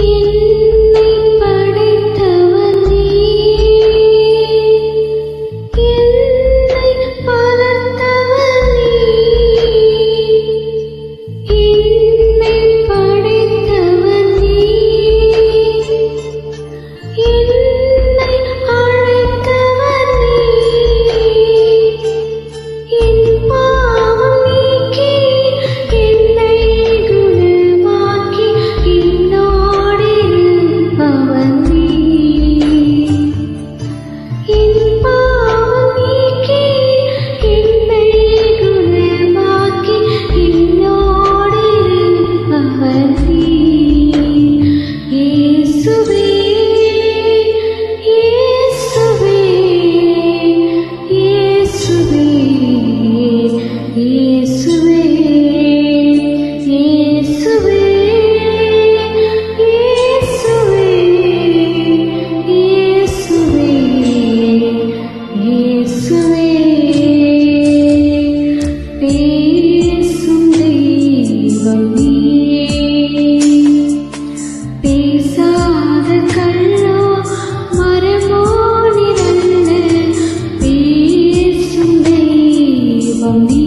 நின் பேசும் தெய்வம். நீயே பேசாத கல்லோ மரமோ நிறல்ல பேசும் தெய்வம். நீ